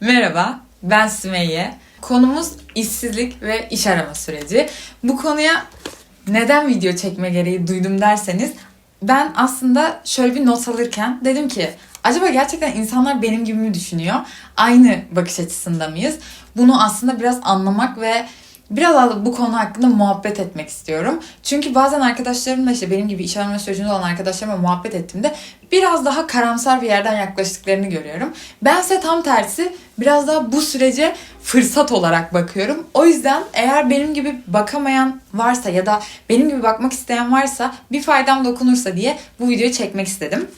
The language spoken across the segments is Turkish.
Merhaba, ben Sümeyye. Konumuz işsizlik ve iş arama süreci. Bu konuya neden video çekme gereği duydum derseniz ben aslında şöyle bir not alırken dedim ki acaba gerçekten insanlar benim gibi mi düşünüyor? Aynı bakış açısında mıyız? Bunu aslında biraz anlamak ve biraz bu konu hakkında muhabbet etmek istiyorum. Çünkü bazen arkadaşlarımla işte benim gibi iş arama sürecinde olan arkadaşlarımla muhabbet ettiğimde biraz daha karamsar bir yerden yaklaştıklarını görüyorum. Bense tam tersi biraz daha bu sürece fırsat olarak bakıyorum. O yüzden eğer benim gibi bakamayan varsa ya da benim gibi bakmak isteyen varsa bir faydam dokunursa diye bu videoyu çekmek istedim.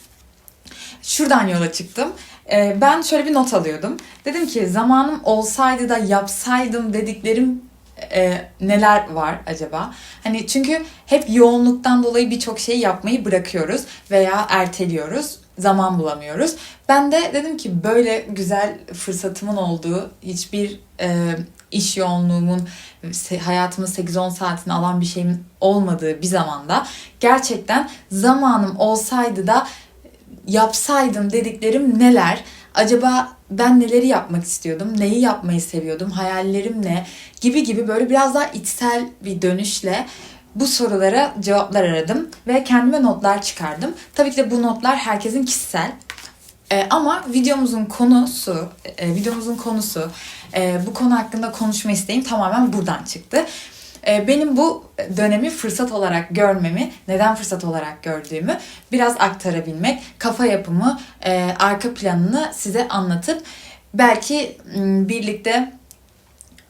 Şuradan yola çıktım. Ee, ben şöyle bir not alıyordum. Dedim ki zamanım olsaydı da yapsaydım dediklerim e, neler var acaba? Hani çünkü hep yoğunluktan dolayı birçok şeyi yapmayı bırakıyoruz veya erteliyoruz. Zaman bulamıyoruz. Ben de dedim ki böyle güzel fırsatımın olduğu hiçbir e, iş yoğunluğumun hayatımın 8-10 saatini alan bir şeyin olmadığı bir zamanda gerçekten zamanım olsaydı da yapsaydım dediklerim neler? Acaba ben neleri yapmak istiyordum? Neyi yapmayı seviyordum? Hayallerim ne? Gibi gibi böyle biraz daha içsel bir dönüşle bu sorulara cevaplar aradım ve kendime notlar çıkardım. Tabii ki de bu notlar herkesin kişisel. Ee, ama videomuzun konusu, e, videomuzun konusu, e, bu konu hakkında konuşma isteğim tamamen buradan çıktı. E, benim bu dönemi fırsat olarak görmemi, neden fırsat olarak gördüğümü biraz aktarabilmek, kafa yapımı, e, arka planını size anlatıp belki birlikte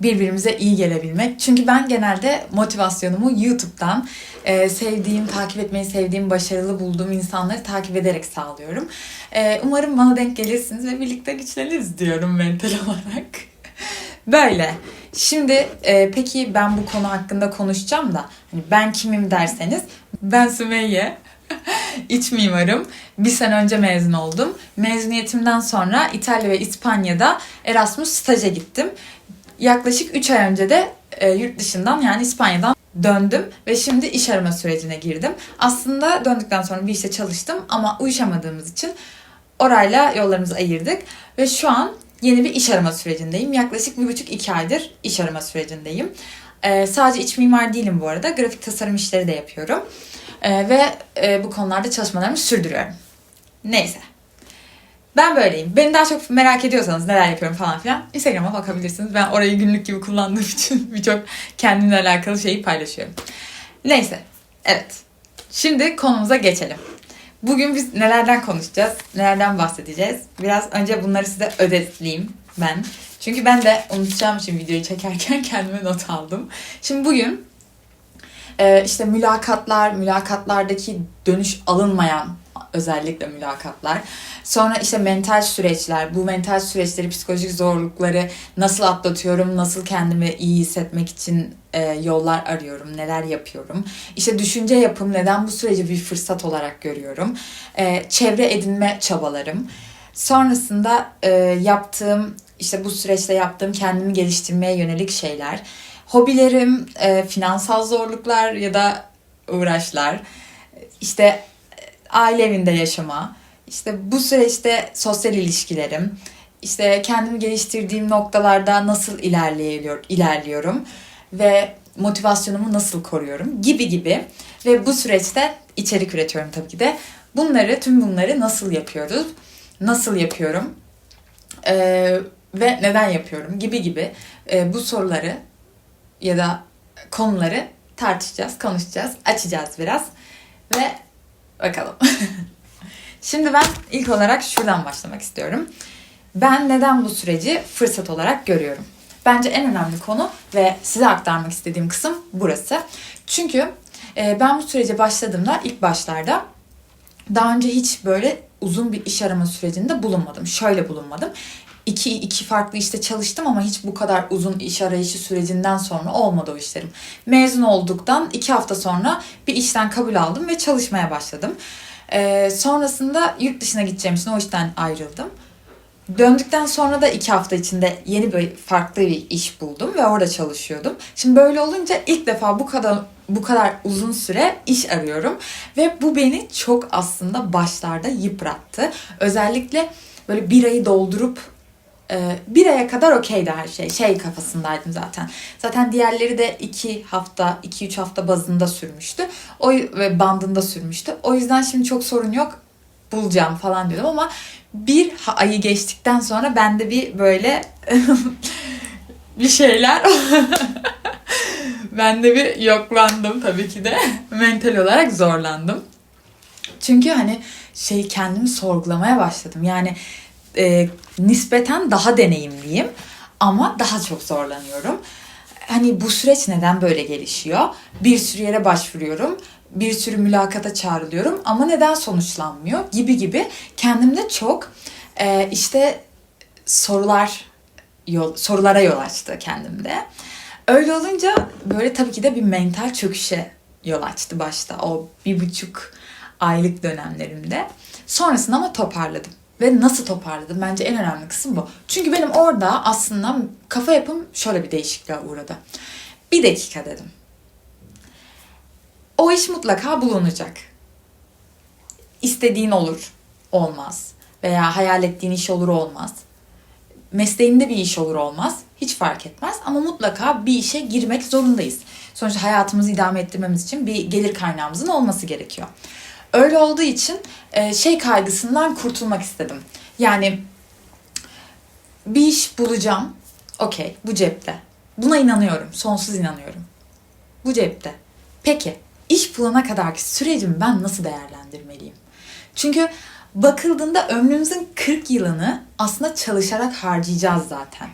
birbirimize iyi gelebilmek. Çünkü ben genelde motivasyonumu YouTube'dan e, sevdiğim, takip etmeyi sevdiğim, başarılı bulduğum insanları takip ederek sağlıyorum. E, umarım bana denk gelirsiniz ve birlikte güçleniriz diyorum mental olarak. Böyle. Şimdi e, peki ben bu konu hakkında konuşacağım da hani ben kimim derseniz ben Sümeyye. İç mimarım. Bir sene önce mezun oldum. Mezuniyetimden sonra İtalya ve İspanya'da Erasmus staja gittim. Yaklaşık 3 ay önce de e, yurt dışından yani İspanya'dan döndüm ve şimdi iş arama sürecine girdim. Aslında döndükten sonra bir işte çalıştım ama uyuşamadığımız için orayla yollarımızı ayırdık ve şu an yeni bir iş arama sürecindeyim. Yaklaşık bir buçuk iki aydır iş arama sürecindeyim. Ee, sadece iç mimar değilim bu arada. Grafik tasarım işleri de yapıyorum. Ee, ve e, bu konularda çalışmalarımı sürdürüyorum. Neyse. Ben böyleyim. Beni daha çok merak ediyorsanız neler yapıyorum falan filan Instagram'a bakabilirsiniz. Ben orayı günlük gibi kullandığım için birçok kendimle alakalı şeyi paylaşıyorum. Neyse. Evet. Şimdi konumuza geçelim. Bugün biz nelerden konuşacağız, nelerden bahsedeceğiz. Biraz önce bunları size özetleyeyim ben. Çünkü ben de unutacağım için videoyu çekerken kendime not aldım. Şimdi bugün e, işte mülakatlar, mülakatlardaki dönüş alınmayan özellikle mülakatlar. Sonra işte mental süreçler, bu mental süreçleri, psikolojik zorlukları nasıl atlatıyorum, nasıl kendimi iyi hissetmek için e, yollar arıyorum, neler yapıyorum. İşte düşünce yapım, neden bu süreci bir fırsat olarak görüyorum. E, çevre edinme çabalarım. Sonrasında e, yaptığım, işte bu süreçte yaptığım kendimi geliştirmeye yönelik şeyler. Hobilerim, e, finansal zorluklar ya da uğraşlar. İşte aile evinde yaşama, işte bu süreçte sosyal ilişkilerim, işte kendimi geliştirdiğim noktalarda nasıl ilerliyor, ilerliyorum ve motivasyonumu nasıl koruyorum gibi gibi ve bu süreçte içerik üretiyorum tabii ki de. Bunları, tüm bunları nasıl yapıyoruz, nasıl yapıyorum ee, ve neden yapıyorum gibi gibi e, bu soruları ya da konuları tartışacağız, konuşacağız, açacağız biraz ve bakalım. Şimdi ben ilk olarak şuradan başlamak istiyorum. Ben neden bu süreci fırsat olarak görüyorum? Bence en önemli konu ve size aktarmak istediğim kısım burası. Çünkü e, ben bu sürece başladığımda ilk başlarda daha önce hiç böyle uzun bir iş arama sürecinde bulunmadım. Şöyle bulunmadım. İki, iki farklı işte çalıştım ama hiç bu kadar uzun iş arayışı sürecinden sonra olmadı o işlerim. Mezun olduktan iki hafta sonra bir işten kabul aldım ve çalışmaya başladım. Ee, sonrasında yurt dışına gideceğim için o işten ayrıldım. Döndükten sonra da iki hafta içinde yeni bir farklı bir iş buldum ve orada çalışıyordum. Şimdi böyle olunca ilk defa bu kadar bu kadar uzun süre iş arıyorum ve bu beni çok aslında başlarda yıprattı. Özellikle böyle bir ayı doldurup Ee, bir aya kadar okeydi her şey. Şey kafasındaydım zaten. Zaten diğerleri de iki hafta, iki üç hafta bazında sürmüştü. O ve bandında sürmüştü. O yüzden şimdi çok sorun yok. Bulacağım falan diyordum ama bir ayı geçtikten sonra bende bir böyle bir şeyler ben de bir yoklandım tabii ki de. Mental olarak zorlandım. Çünkü hani şey kendimi sorgulamaya başladım. Yani e, nispeten daha deneyimliyim ama daha çok zorlanıyorum. Hani bu süreç neden böyle gelişiyor? Bir sürü yere başvuruyorum. Bir sürü mülakata çağrılıyorum ama neden sonuçlanmıyor gibi gibi kendimde çok e, işte sorular yol, sorulara yol açtı kendimde. Öyle olunca böyle tabii ki de bir mental çöküşe yol açtı başta o bir buçuk aylık dönemlerimde. Sonrasında ama toparladım. Ve nasıl toparladım? Bence en önemli kısım bu. Çünkü benim orada aslında kafa yapım şöyle bir değişikliğe uğradı. Bir dakika dedim. O iş mutlaka bulunacak. İstediğin olur, olmaz. Veya hayal ettiğin iş olur, olmaz mesleğinde bir iş olur olmaz. Hiç fark etmez ama mutlaka bir işe girmek zorundayız. Sonuçta hayatımızı idame ettirmemiz için bir gelir kaynağımızın olması gerekiyor. Öyle olduğu için e, şey kaygısından kurtulmak istedim. Yani bir iş bulacağım. Okey bu cepte. Buna inanıyorum. Sonsuz inanıyorum. Bu cepte. Peki iş bulana kadarki sürecimi ben nasıl değerlendirmeliyim? Çünkü bakıldığında ömrümüzün 40 yılını aslında çalışarak harcayacağız zaten.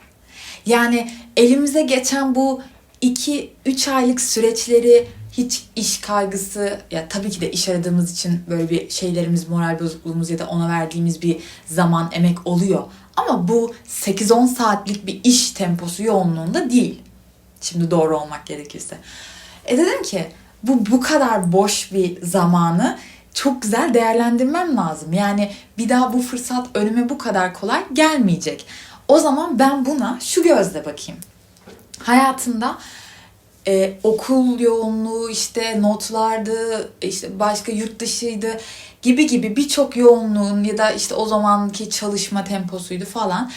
Yani elimize geçen bu 2-3 aylık süreçleri hiç iş kaygısı ya tabii ki de iş aradığımız için böyle bir şeylerimiz, moral bozukluğumuz ya da ona verdiğimiz bir zaman, emek oluyor. Ama bu 8-10 saatlik bir iş temposu yoğunluğunda değil. Şimdi doğru olmak gerekirse. E dedim ki bu bu kadar boş bir zamanı çok güzel değerlendirmem lazım. Yani bir daha bu fırsat önüme bu kadar kolay gelmeyecek. O zaman ben buna şu gözle bakayım. Hayatında e, okul yoğunluğu işte notlardı işte başka yurt dışıydı gibi gibi birçok yoğunluğun ya da işte o zamanki çalışma temposuydu falan.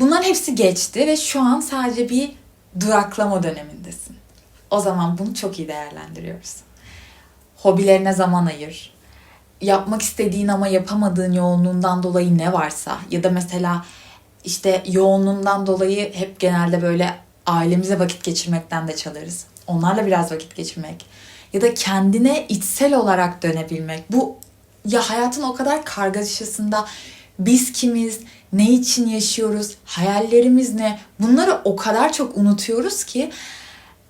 Bunların hepsi geçti ve şu an sadece bir duraklama dönemindesin. O zaman bunu çok iyi değerlendiriyoruz. Hobilerine zaman ayır. Yapmak istediğin ama yapamadığın yoğunluğundan dolayı ne varsa ya da mesela işte yoğunluğundan dolayı hep genelde böyle ailemize vakit geçirmekten de çalarız. Onlarla biraz vakit geçirmek ya da kendine içsel olarak dönebilmek. Bu ya hayatın o kadar kargaşasında biz kimiz, ne için yaşıyoruz, hayallerimiz ne? Bunları o kadar çok unutuyoruz ki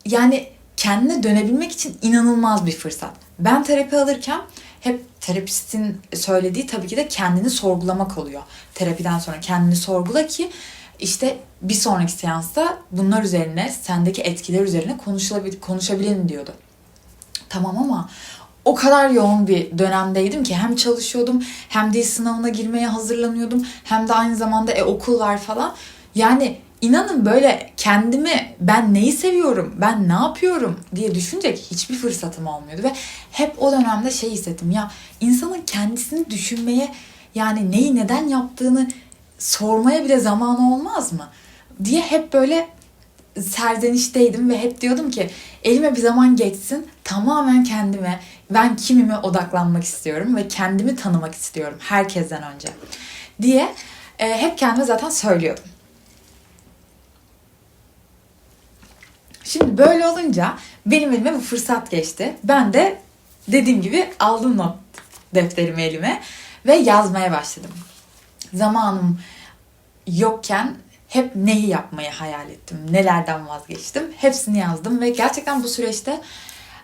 yani kendine dönebilmek için inanılmaz bir fırsat. Ben terapi alırken hep terapistin söylediği tabii ki de kendini sorgulamak oluyor. Terapiden sonra kendini sorgula ki işte bir sonraki seansta bunlar üzerine, sendeki etkiler üzerine konuşulabil konuşabilirim diyordu. Tamam ama o kadar yoğun bir dönemdeydim ki hem çalışıyordum hem dil sınavına girmeye hazırlanıyordum hem de aynı zamanda e, okul var falan. Yani inanın böyle kendimi ben neyi seviyorum, ben ne yapıyorum diye düşünecek hiçbir fırsatım olmuyordu ve hep o dönemde şey hissettim ya insanın kendisini düşünmeye yani neyi neden yaptığını sormaya bile zamanı olmaz mı diye hep böyle serzenişteydim ve hep diyordum ki elime bir zaman geçsin tamamen kendime ben kimime odaklanmak istiyorum ve kendimi tanımak istiyorum herkesten önce diye e, hep kendime zaten söylüyordum. Şimdi böyle olunca benim elime bu fırsat geçti. Ben de dediğim gibi aldım not defterimi elime ve yazmaya başladım. Zamanım yokken hep neyi yapmayı hayal ettim, nelerden vazgeçtim. Hepsini yazdım ve gerçekten bu süreçte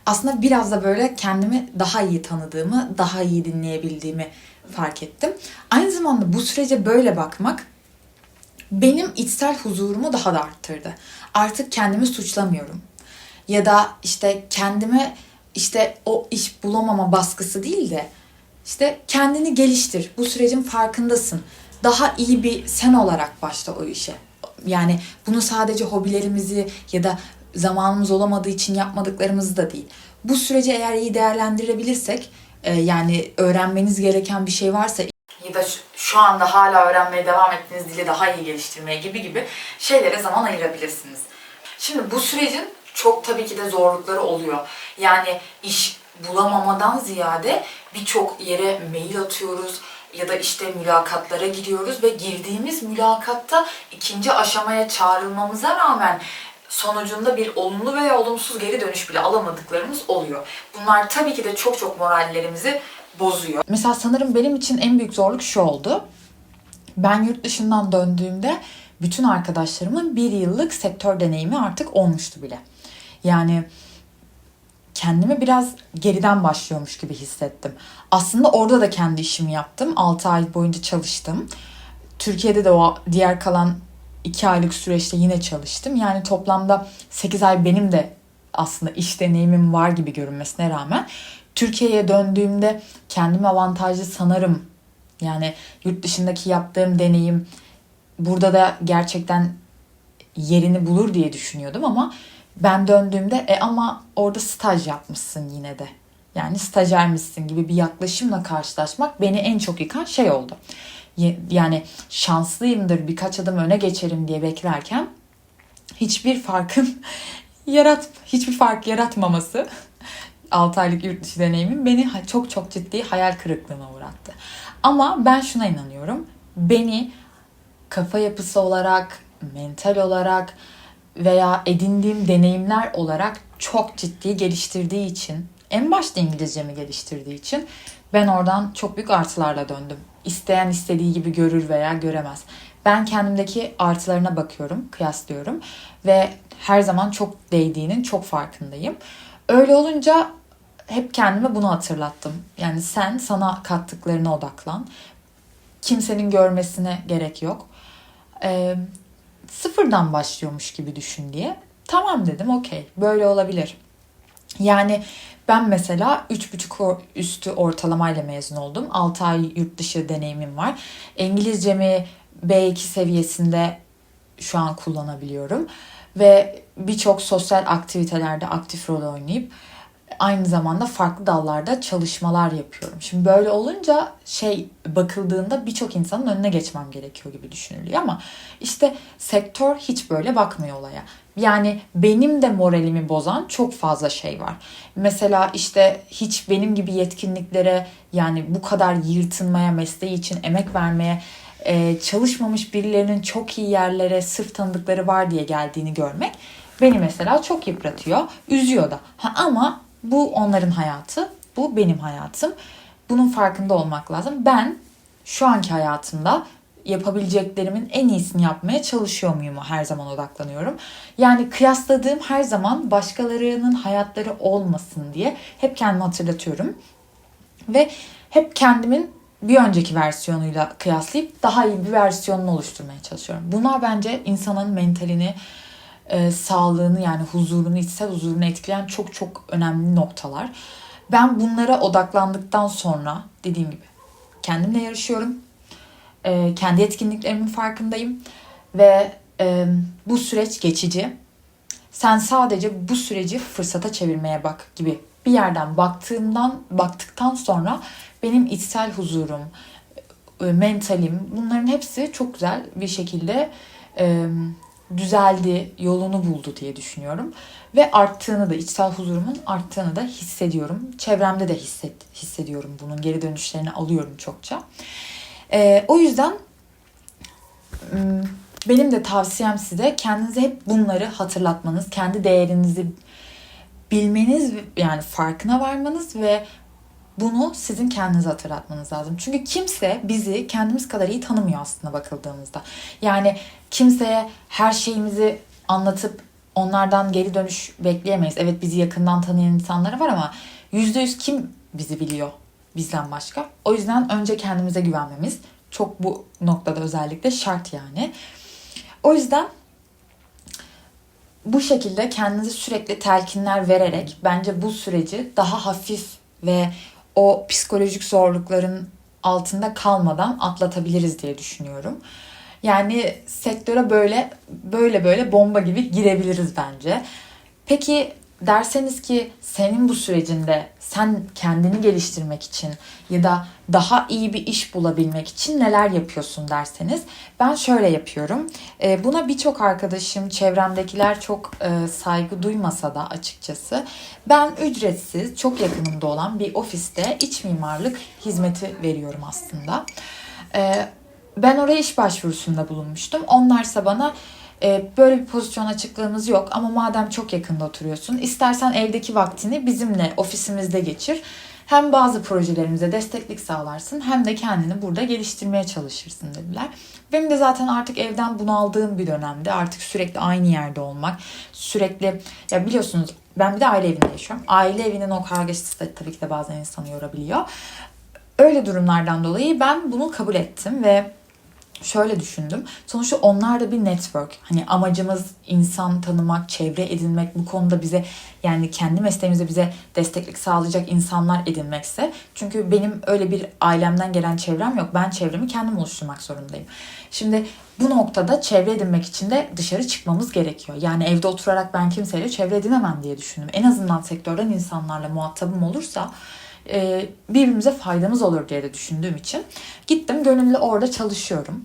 aslında biraz da böyle kendimi daha iyi tanıdığımı, daha iyi dinleyebildiğimi fark ettim. Aynı zamanda bu sürece böyle bakmak benim içsel huzurumu daha da arttırdı. Artık kendimi suçlamıyorum. Ya da işte kendime işte o iş bulamama baskısı değil de işte kendini geliştir. Bu sürecin farkındasın. Daha iyi bir sen olarak başla o işe. Yani bunu sadece hobilerimizi ya da zamanımız olamadığı için yapmadıklarımızı da değil. Bu süreci eğer iyi değerlendirebilirsek e, yani öğrenmeniz gereken bir şey varsa ya da şu- anda hala öğrenmeye devam ettiğiniz dili daha iyi geliştirmeye gibi gibi şeylere zaman ayırabilirsiniz. Şimdi bu sürecin çok tabii ki de zorlukları oluyor. Yani iş bulamamadan ziyade birçok yere mail atıyoruz ya da işte mülakatlara giriyoruz ve girdiğimiz mülakatta ikinci aşamaya çağrılmamıza rağmen sonucunda bir olumlu veya olumsuz geri dönüş bile alamadıklarımız oluyor. Bunlar tabii ki de çok çok morallerimizi bozuyor. Mesela sanırım benim için en büyük zorluk şu oldu. Ben yurt dışından döndüğümde bütün arkadaşlarımın bir yıllık sektör deneyimi artık olmuştu bile. Yani kendimi biraz geriden başlıyormuş gibi hissettim. Aslında orada da kendi işimi yaptım. 6 ay boyunca çalıştım. Türkiye'de de o diğer kalan 2 aylık süreçte yine çalıştım. Yani toplamda 8 ay benim de aslında iş deneyimim var gibi görünmesine rağmen Türkiye'ye döndüğümde kendimi avantajlı sanırım. Yani yurt dışındaki yaptığım deneyim burada da gerçekten yerini bulur diye düşünüyordum ama ben döndüğümde e ama orada staj yapmışsın yine de. Yani stajyermişsin gibi bir yaklaşımla karşılaşmak beni en çok yıkan şey oldu. Yani şanslıyımdır birkaç adım öne geçerim diye beklerken hiçbir farkın yarat hiçbir fark yaratmaması 6 aylık yurt dışı deneyimim beni çok çok ciddi hayal kırıklığına uğrattı. Ama ben şuna inanıyorum. Beni kafa yapısı olarak, mental olarak veya edindiğim deneyimler olarak çok ciddi geliştirdiği için, en başta İngilizcemi geliştirdiği için ben oradan çok büyük artılarla döndüm. İsteyen istediği gibi görür veya göremez. Ben kendimdeki artılarına bakıyorum, kıyaslıyorum ve her zaman çok değdiğinin çok farkındayım. Öyle olunca hep kendime bunu hatırlattım. Yani sen sana kattıklarına odaklan. Kimsenin görmesine gerek yok. Ee, sıfırdan başlıyormuş gibi düşün diye. Tamam dedim okey böyle olabilir. Yani ben mesela 3,5 üstü ortalamayla mezun oldum. 6 ay yurt dışı deneyimim var. İngilizcemi B2 seviyesinde şu an kullanabiliyorum. Ve birçok sosyal aktivitelerde aktif rol oynayıp aynı zamanda farklı dallarda çalışmalar yapıyorum. Şimdi böyle olunca şey bakıldığında birçok insanın önüne geçmem gerekiyor gibi düşünülüyor ama işte sektör hiç böyle bakmıyor olaya. Yani benim de moralimi bozan çok fazla şey var. Mesela işte hiç benim gibi yetkinliklere yani bu kadar yırtınmaya, mesleği için emek vermeye e, çalışmamış birilerinin çok iyi yerlere sırf tanıdıkları var diye geldiğini görmek beni mesela çok yıpratıyor, üzüyor da. Ha, ama bu onların hayatı, bu benim hayatım. Bunun farkında olmak lazım. Ben şu anki hayatımda yapabileceklerimin en iyisini yapmaya çalışıyor muyum her zaman odaklanıyorum. Yani kıyasladığım her zaman başkalarının hayatları olmasın diye hep kendimi hatırlatıyorum. Ve hep kendimin bir önceki versiyonuyla kıyaslayıp daha iyi bir versiyonunu oluşturmaya çalışıyorum. Bunlar bence insanın mentalini, e, sağlığını yani huzurunu, içsel huzurunu etkileyen çok çok önemli noktalar. Ben bunlara odaklandıktan sonra dediğim gibi kendimle yarışıyorum. E, kendi etkinliklerimin farkındayım ve e, bu süreç geçici. Sen sadece bu süreci fırsata çevirmeye bak gibi bir yerden baktığımdan baktıktan sonra benim içsel huzurum, e, mentalim bunların hepsi çok güzel bir şekilde e, düzeldi, yolunu buldu diye düşünüyorum. Ve arttığını da, içsel huzurumun arttığını da hissediyorum. Çevremde de hisset, hissediyorum bunun geri dönüşlerini alıyorum çokça. Ee, o yüzden benim de tavsiyem size kendinize hep bunları hatırlatmanız, kendi değerinizi bilmeniz yani farkına varmanız ve bunu sizin kendinize hatırlatmanız lazım. Çünkü kimse bizi kendimiz kadar iyi tanımıyor aslında bakıldığımızda. Yani kimseye her şeyimizi anlatıp onlardan geri dönüş bekleyemeyiz. Evet bizi yakından tanıyan insanları var ama yüzde yüz kim bizi biliyor bizden başka? O yüzden önce kendimize güvenmemiz çok bu noktada özellikle şart yani. O yüzden bu şekilde kendinize sürekli telkinler vererek bence bu süreci daha hafif ve o psikolojik zorlukların altında kalmadan atlatabiliriz diye düşünüyorum. Yani sektöre böyle böyle böyle bomba gibi girebiliriz bence. Peki derseniz ki senin bu sürecinde sen kendini geliştirmek için ya da daha iyi bir iş bulabilmek için neler yapıyorsun derseniz ben şöyle yapıyorum. E, buna birçok arkadaşım, çevremdekiler çok e, saygı duymasa da açıkçası ben ücretsiz, çok yakınımda olan bir ofiste iç mimarlık hizmeti veriyorum aslında. E, ben oraya iş başvurusunda bulunmuştum. Onlarsa bana e, böyle bir pozisyon açıklığımız yok ama madem çok yakında oturuyorsun istersen evdeki vaktini bizimle ofisimizde geçir. Hem bazı projelerimize desteklik sağlarsın hem de kendini burada geliştirmeye çalışırsın dediler. Benim de zaten artık evden bunaldığım bir dönemde artık sürekli aynı yerde olmak, sürekli ya biliyorsunuz ben bir de aile evinde yaşıyorum. Aile evinin o kargaşası da tabii ki de bazen insanı yorabiliyor. Öyle durumlardan dolayı ben bunu kabul ettim ve şöyle düşündüm. Sonuçta onlar da bir network. Hani amacımız insan tanımak, çevre edinmek, bu konuda bize yani kendi mesleğimizde bize desteklik sağlayacak insanlar edinmekse. Çünkü benim öyle bir ailemden gelen çevrem yok. Ben çevremi kendim oluşturmak zorundayım. Şimdi bu noktada çevre edinmek için de dışarı çıkmamız gerekiyor. Yani evde oturarak ben kimseyle çevre edinemem diye düşündüm. En azından sektörden insanlarla muhatabım olursa e, birbirimize faydamız olur diye de düşündüğüm için gittim gönüllü orada çalışıyorum.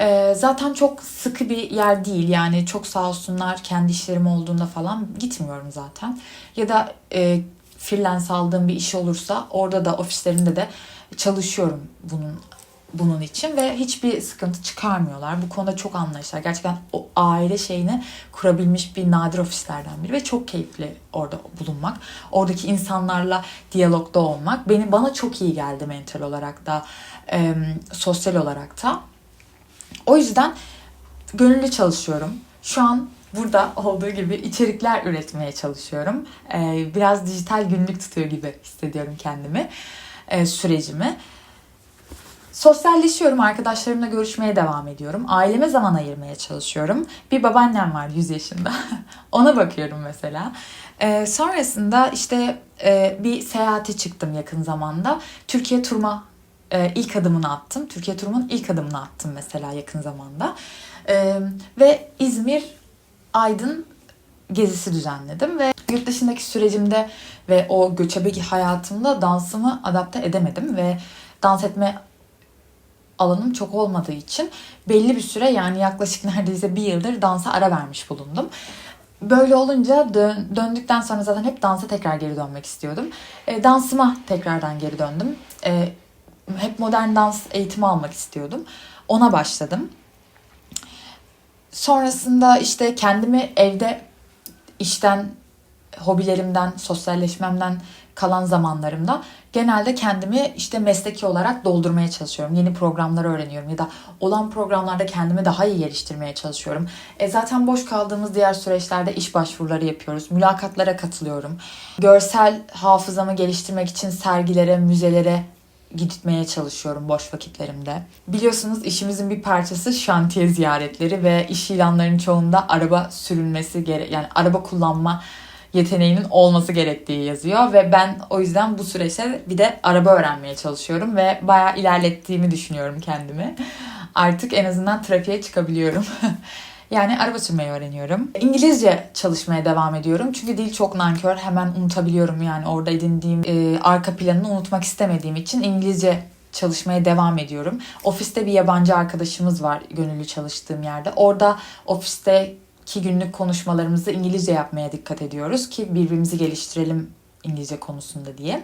E, zaten çok sıkı bir yer değil yani çok sağ olsunlar kendi işlerim olduğunda falan gitmiyorum zaten. Ya da e, freelance aldığım bir iş olursa orada da ofislerinde de çalışıyorum bunun bunun için ve hiçbir sıkıntı çıkarmıyorlar. Bu konuda çok anlayışlar. Gerçekten o aile şeyini kurabilmiş bir nadir ofislerden biri ve çok keyifli orada bulunmak. Oradaki insanlarla diyalogda olmak beni bana çok iyi geldi mental olarak da e, sosyal olarak da. O yüzden gönüllü çalışıyorum. Şu an burada olduğu gibi içerikler üretmeye çalışıyorum. E, biraz dijital günlük tutuyor gibi hissediyorum kendimi, e, sürecimi. Sosyalleşiyorum, arkadaşlarımla görüşmeye devam ediyorum. Aileme zaman ayırmaya çalışıyorum. Bir babaannem var 100 yaşında. Ona bakıyorum mesela. Ee, sonrasında işte e, bir seyahate çıktım yakın zamanda. Türkiye turma e, ilk adımını attım. Türkiye turumun ilk adımını attım mesela yakın zamanda. E, ve İzmir, Aydın gezisi düzenledim ve yurt dışındaki sürecimde ve o göçebe hayatımda dansımı adapte edemedim ve dans etme alanım çok olmadığı için belli bir süre yani yaklaşık neredeyse bir yıldır dansa ara vermiş bulundum. Böyle olunca dön, döndükten sonra zaten hep dansa tekrar geri dönmek istiyordum. E, dansıma tekrardan geri döndüm. E, hep modern dans eğitimi almak istiyordum. Ona başladım. Sonrasında işte kendimi evde işten, hobilerimden, sosyalleşmemden kalan zamanlarımda genelde kendimi işte mesleki olarak doldurmaya çalışıyorum. Yeni programlar öğreniyorum ya da olan programlarda kendimi daha iyi geliştirmeye çalışıyorum. E zaten boş kaldığımız diğer süreçlerde iş başvuruları yapıyoruz. Mülakatlara katılıyorum. Görsel hafızamı geliştirmek için sergilere, müzelere gitmeye çalışıyorum boş vakitlerimde. Biliyorsunuz işimizin bir parçası şantiye ziyaretleri ve iş ilanlarının çoğunda araba sürülmesi gere yani araba kullanma yeteneğinin olması gerektiği yazıyor ve ben o yüzden bu süreçte bir de araba öğrenmeye çalışıyorum ve bayağı ilerlettiğimi düşünüyorum kendimi. Artık en azından trafiğe çıkabiliyorum. Yani araba sürmeyi öğreniyorum. İngilizce çalışmaya devam ediyorum. Çünkü dil çok nankör. Hemen unutabiliyorum yani orada edindiğim e, arka planını unutmak istemediğim için İngilizce çalışmaya devam ediyorum. Ofiste bir yabancı arkadaşımız var gönüllü çalıştığım yerde. Orada ofiste iki günlük konuşmalarımızı İngilizce yapmaya dikkat ediyoruz ki birbirimizi geliştirelim İngilizce konusunda diye.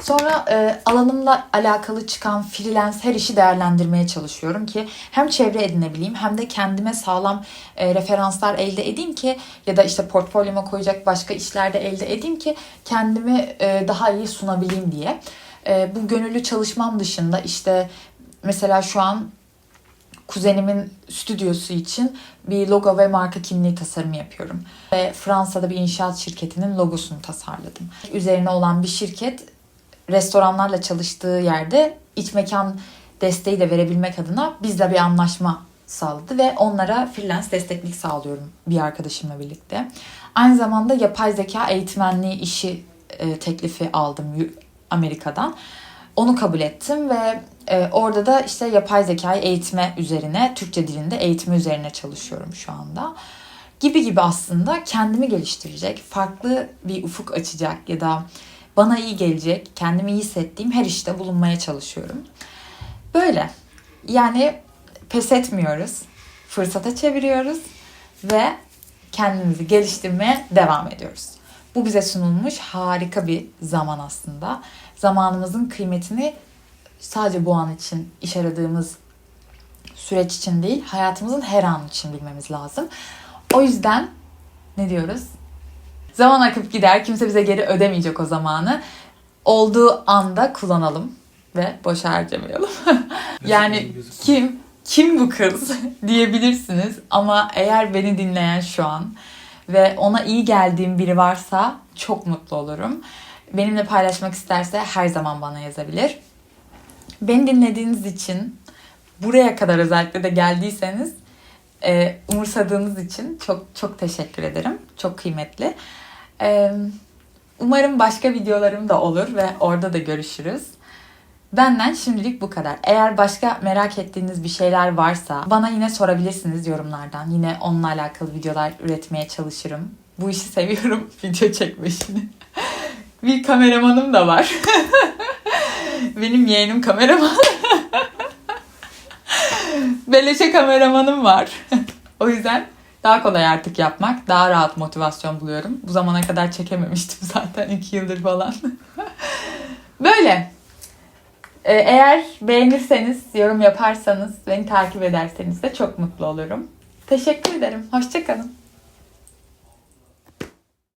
Sonra e, alanımla alakalı çıkan freelance her işi değerlendirmeye çalışıyorum ki hem çevre edinebileyim hem de kendime sağlam e, referanslar elde edeyim ki ya da işte portfolyoma koyacak başka işlerde elde edeyim ki kendimi e, daha iyi sunabileyim diye. E, bu gönüllü çalışmam dışında işte mesela şu an kuzenimin stüdyosu için bir logo ve marka kimliği tasarımı yapıyorum. Ve Fransa'da bir inşaat şirketinin logosunu tasarladım. Üzerine olan bir şirket restoranlarla çalıştığı yerde iç mekan desteği de verebilmek adına bizle bir anlaşma sağladı ve onlara freelance desteklik sağlıyorum bir arkadaşımla birlikte. Aynı zamanda yapay zeka eğitmenliği işi e, teklifi aldım Amerika'dan. Onu kabul ettim ve e, orada da işte yapay zekayı eğitme üzerine, Türkçe dilinde eğitme üzerine çalışıyorum şu anda. gibi gibi aslında kendimi geliştirecek, farklı bir ufuk açacak ya da bana iyi gelecek, kendimi iyi hissettiğim her işte bulunmaya çalışıyorum. Böyle. Yani pes etmiyoruz. Fırsata çeviriyoruz ve kendimizi geliştirmeye devam ediyoruz. Bu bize sunulmuş harika bir zaman aslında. Zamanımızın kıymetini sadece bu an için iş aradığımız süreç için değil, hayatımızın her an için bilmemiz lazım. O yüzden ne diyoruz? Zaman akıp gider, kimse bize geri ödemeyecek o zamanı. Olduğu anda kullanalım ve boşa harcamayalım. yani kim kim bu kız diyebilirsiniz ama eğer beni dinleyen şu an ve ona iyi geldiğim biri varsa çok mutlu olurum. Benimle paylaşmak isterse her zaman bana yazabilir. Beni dinlediğiniz için buraya kadar özellikle de geldiyseniz e, umursadığınız için çok çok teşekkür ederim. Çok kıymetli. E, umarım başka videolarım da olur ve orada da görüşürüz. Benden şimdilik bu kadar. Eğer başka merak ettiğiniz bir şeyler varsa bana yine sorabilirsiniz yorumlardan. Yine onunla alakalı videolar üretmeye çalışırım. Bu işi seviyorum, video çekme işini. bir kameramanım da var. Benim yeğenim kameraman. Beleşe kameramanım var. o yüzden daha kolay artık yapmak. Daha rahat motivasyon buluyorum. Bu zamana kadar çekememiştim zaten 2 yıldır falan. Böyle. Ee, Eğer beğenirseniz, yorum yaparsanız, beni takip ederseniz de çok mutlu olurum. Teşekkür ederim. Hoşçakalın.